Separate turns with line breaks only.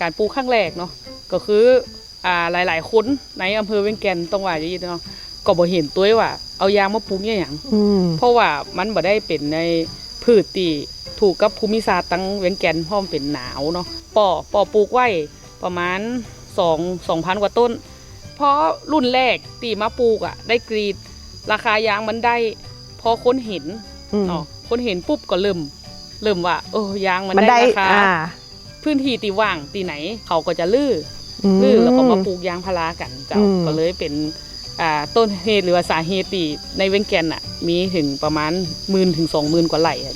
การปลูกครั้งแรกเนาะก็คืออ่าหลาย ๆ คนในอำเภอเวียงแก่นต้องว่าอย่างนี้เนาะก็บ่เห็นตัวว่า เอายางมาปลูกเนี่ยหยัง
อืม
เพราะว่ามันบ่ได้เป็นในพืชที่ถูกกับภูมิศาสตร์ตั้งเวียงแก่นเพราะมันเป็นหนาวเนาะปอปอปลูกไว้ประมาณ2 2,000กว่าต้น เพราะรุ่นแรกตีมาปลูกอะ ได้กรีด ราคายางมันได้ พอคนเห็น
อืม
เนาะคนเห็นปุ๊บก็เริ่มเริ่มว่าเออยางมัน
มัน
ได้
ได้
ราคา
อ่า
พื้นที่ตีว่างตีไหนเขาก็จะลื้อ
อืม
ลื้อแล้วก็มาปลูกยางพารากันเจ้า
อืม
ก็เลยเป็นอ่าต้นเหตุหรือว่าสาเหตุที่ในเวียงแก่นอะมีถึงประมาณหมื่นถึงสองหมื่นกว่าไร่อะ